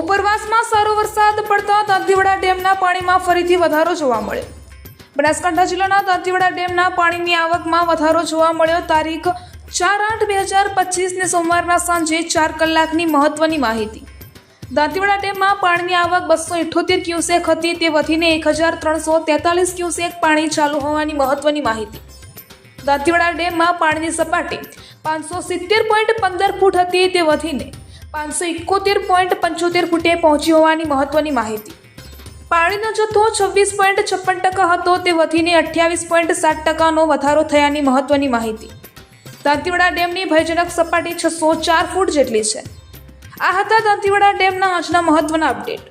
ઉપરવાસમાં સારો વરસાદ પડતા દાંતીવાડા ડેમના પાણીમાં ફરીથી વધારો જોવા મળ્યો. બનાસકાંઠા જિલ્લાના દાંતીવાડા ડેમના પાણીની આવકમાં વધારો જોવા મળ્યો. તારીખ ચાર આઠ બે હજાર પચીસને સોમવારના સાંજે ચાર કલાકની મહત્વની માહિતી. દાંતીવાડા ડેમમાં પાણીની આવક બસો ઇઠ્ઠોતેર ક્યુસેક હતી. તે વધીને એક હજાર ત્રણસો તેતાલીસ ક્યુસેક પાણી ચાલુ હોવાની મહત્વની માહિતી. દાંતીવાડા ડેમમાં પાણીની સપાટી પાંચસો સિત્તેર પોઈન્ટ પંદર ફૂટ હતી. તે વધીને પાંચસો એકોતેર પોઈન્ટ પંચોતેર ફૂટે પહોંચી હોવાની મહત્વની માહિતી. પાણીનો જથ્થો છવ્વીસ પોઈન્ટ છપ્પન ટકા હતો, તે વધીને અઠ્યાવીસ પોઈન્ટ સાત ટકાનો વધારો થયાની મહત્વની માહિતી. દાંતીવાડા ડેમની ભયજનક સપાટી છસો ચાર ફૂટ જેટલી છે. આ હતા દાંતીવાડા ડેમના આજના મહત્વના અપડેટ.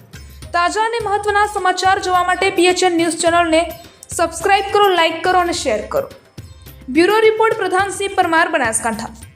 તાજા અને મહત્વના સમાચાર જોવા માટે પીએચએન ન્યૂઝ ચેનલને સબસ્ક્રાઇબ કરો, લાઇક કરો અને શેર કરો. Bureau report Pradhansinh Parmar Banaskantha.